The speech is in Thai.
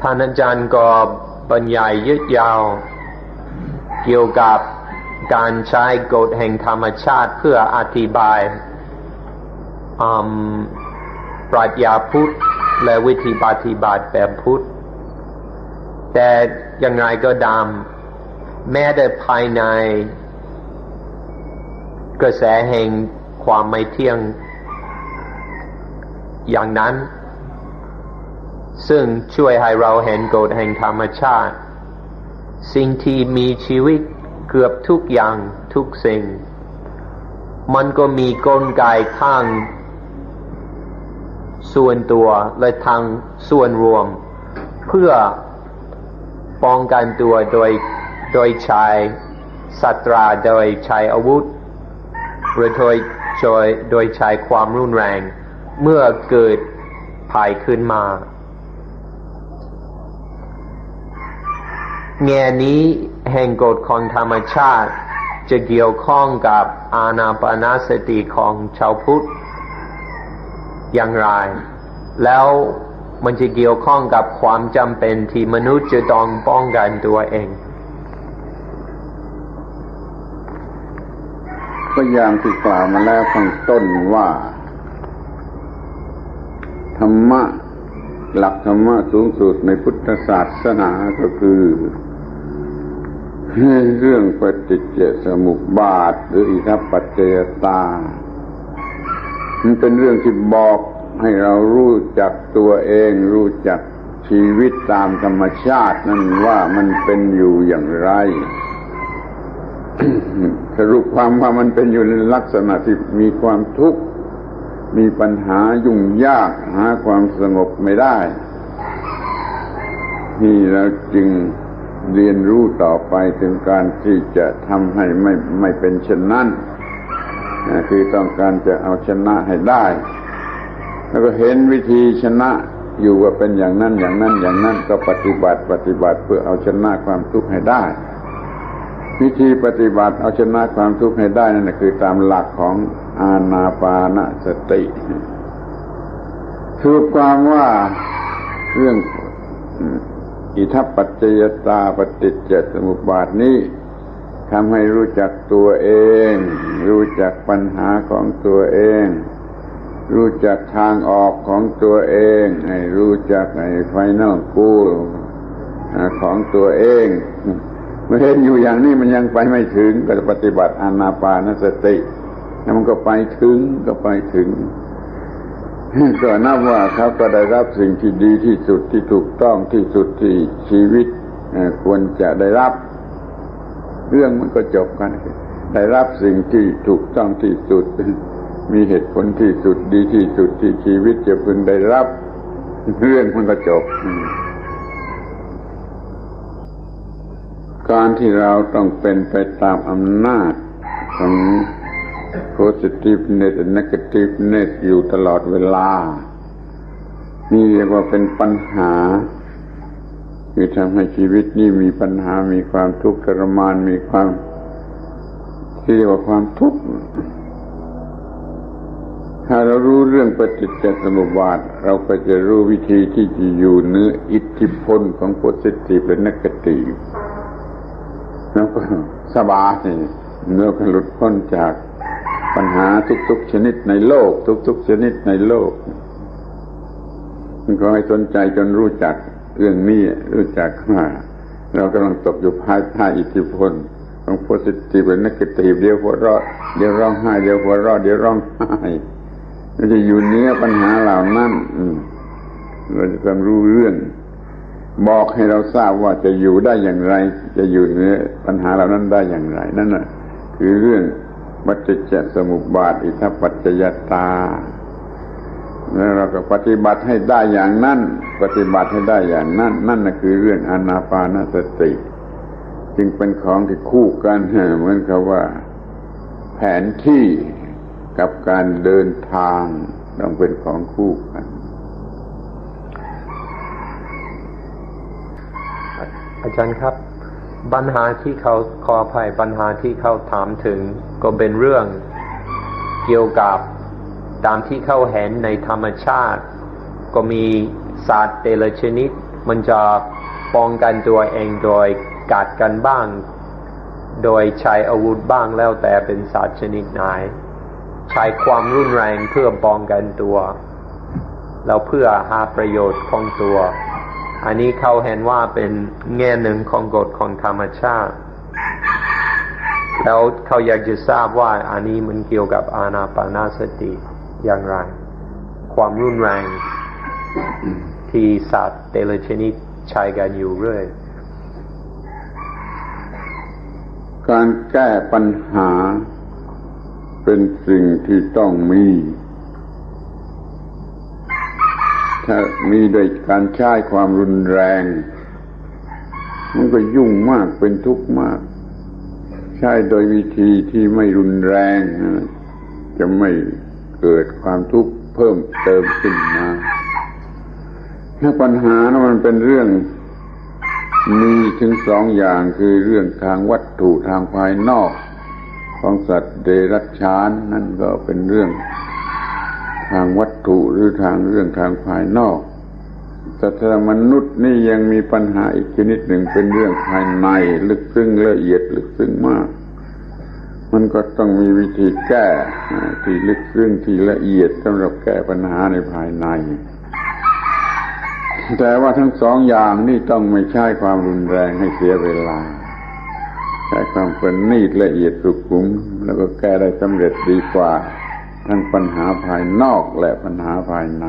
ท่านอาจารย์ก็บรรยายยืดยาว เกี่ยวกับการใช้กฎแห่งธรรมชาติเพื่ออธิบายปรัชญาพุทธและวิธีปฏิบัติแบบพุทธ แต่อย่างไรก็ตามแม้แต่ภายใน กระแสแห่งความไม่เที่ยง อย่างนั้น ซึ่งช่วยให้เราเห็นกฎแห่งธรรมชาติ สิ่งที่มีชีวิตเกือบทุกอย่างทุกสิ่ง มันก็มีกลไกข้าง ส่วนตัวและทางส่วนรวม เพื่อป้องกันตัวโดยโดยใช้สัตราโดยใช้อาวุธหรือโดยโดยโดยใช้ความรุนแรง เมื่อเกิดภัยขึ้นมา แง่นี้แห่งกฎของธรรมชาติ จะเกี่ยวข้องกับอาณาปณสติของชาวพุทธอย่างไร แล้วมันจะเกี่ยวข้องกับความจำเป็นที่มนุษย์จะต้องป้องกันตัวเอง ก็อย่างที่กล่าวมาแล้วข้างต้นว่า ธรรมะ หลักธรรมะสูงสุดในพุทธศาสนาก็คือ เรื่องปฏิจจสมุปบาท หรืออิทัปปัจจตา มันเป็นเรื่องที่บอกให้เรารู้จักตัวเอง รู้จักชีวิตตามธรรมชาตินั่นว่ามันเป็นอยู่อย่างไร สรุปความว่ามันเป็นอยู่ในลักษณะที่มีความทุกข์ มีปัญหายุ่งยากหาความสงบไม่ได้ นี่เราจึง เรียนรู้ต่อไปถึงการที่จะทำให้ไม่ไม่เป็นเช่นนั้นนะคือต้องการจะเอาชนะให้ได้ แล้วก็เห็นวิธีชนะอยู่ว่าเป็นอย่างนั้นอย่างนั้นอย่างนั้นก็ปฏิบัติปฏิบัติเพื่อเอาชนะความทุกข์ให้ได้ วิธีปฏิบัติเอาชนะความทุกข์ให้ได้นั่นคือตามหลักของอาณาปานสติสรุปความว่าเรื่อง อิทัปปัจจยตาปฏิจจสมุปบาทนี้ทำให้รู้จักตัวเอง รู้จักปัญหาของตัวเอง รู้จักทางออกของตัวเอง ให้รู้จักไอ้ไฟนอลกู้ของตัวเองเมื่อเห็นอยู่อย่างนี้มันยังไปไม่ถึงก็จะปฏิบัติอานาปานสติ แล้วมันก็ไปถึงก็ไปถึง ก็นับว่าเขาก็ได้รับสิ่งที่ดีที่สุดที่ถูกต้องที่สุดที่ชีวิตควรจะได้รับ เรื่องมันก็จบกัน ได้รับสิ่งที่ถูกต้องที่สุด มีเหตุผลที่สุดดีที่สุดที่ชีวิตจะพึงได้รับ เรื่องมันก็จบ การที่เราต้องเป็นไปตามอำนาจของ positiveness และ negativeness อยู่ตลอดเวลา นี่เรียกว่าเป็นปัญหา คือทำให้ชีวิตนี่มีปัญหามีความทุกข์ทรมานมีความที่เรียกว่าความทุกข์ถ้าเรารู้เรื่องปฏิจจสมุปบาท เราก็จะรู้วิธีที่จะอยู่เนื้ออิทธิพลของ positive และ negative แล้วก็สบายเมื่อก็หลุดพ้นจาก ปัญหาทุกๆชนิดในโลก ทุกๆชนิดในโลกก็ให้สนใจจนรู้จักเรื่องนี้รู้จักว่าเรากำลังตกอยู่ภายใต้อิทธิพลของโพสิทีฟและนักติฟเดี๋ยวหัวเราะเดี๋ยวร้องไห้เดี๋ยวหัวเราะเดี๋ยวร้องไห้เราจะอยู่เนื้อปัญหาเหล่านั้นเราจะต้องรู้เรื่อง บอกให้เราทราบว่าจะอยู่ได้อย่างไร จะอยู่เนื้อปัญหาเหล่านั้นได้อย่างไร นั่นน่ะ คือเรื่อง ปฏิจจสมุปบาทอิทัปปัจจยตา แล้วเราก็ปฏิบัติให้ได้อย่างนั้นปฏิบัติให้ได้อย่างนั้น นั่นนะคือเรื่องอนาปานสติ จึงเป็นของที่คู่กันเหมือนกับว่า แผนที่กับการเดินทางต้องเป็นของคู่กันอาจารย์ครับ ปัญหาที่เขาขออภัยปัญหาที่เขาถามถึง ก็เป็นเรื่องเกี่ยวกับตามที่เขาเห็นในธรรมชาติ ก็มีสัตว์แต่ละชนิด มันจะป้องกันตัวเองโดยกัดกันบ้าง โดยใช้อาวุธบ้างแล้วแต่เป็นสัตว์ชนิดไหนใช้ความรุนแรงเพื่อป้องกันตัว แล้วเพื่อหาประโยชน์ของตัว อันนี้เขาเห็นว่าเป็นแง่หนึ่งของกฎของธรรมชาติ แล้วเขาอยากจะทราบว่าอันนี้มันเกี่ยวกับอานาปานาสติอย่างไร ความรุนแรงที่สัตว์แต่ลชนิดใช้กันอยู่เรื่อย การแก้ปัญหาเป็นสิ่งที่ต้องมี ถ้ามีโดยการใช้ความรุนแรง มันก็ยุ่งมากเป็นทุกข์มาก ใช้โดยวิธีที่ไม่รุนแรงจะไม่เกิดความทุกข์เพิ่มเติมขึ้นมาถ้าปัญหานะมันเป็นเรื่องมีถึงสองอย่างคือเรื่องทางวัตถุทางภายนอก ของสัตว์เดรัจฉานนั่นก็เป็นเรื่อง ทางวัตถุหรือทางเรื่องทางภายนอกสัตว์มนุษย์นี่ยังมีปัญหาอีกชนิดหนึ่งเป็นเรื่องภายในลึกซึ้งละเอียดลึกซึ้งมาก มันก็ต้องมีวิธีแก้อ่ที่ลึกซึ้งที่ละเอียดสำหรับแก้ปัญหาในภายใน แต่ว่าทั้งสองอย่างนี่ต้องไม่ใช้ความรุนแรงให้เสียเวลาใช้ความเประณีตละเอียดสุขุม แล้วก็แก้ได้สำเร็จดีกว่า ทั้งปัญหาภายนอกและปัญหาภายใน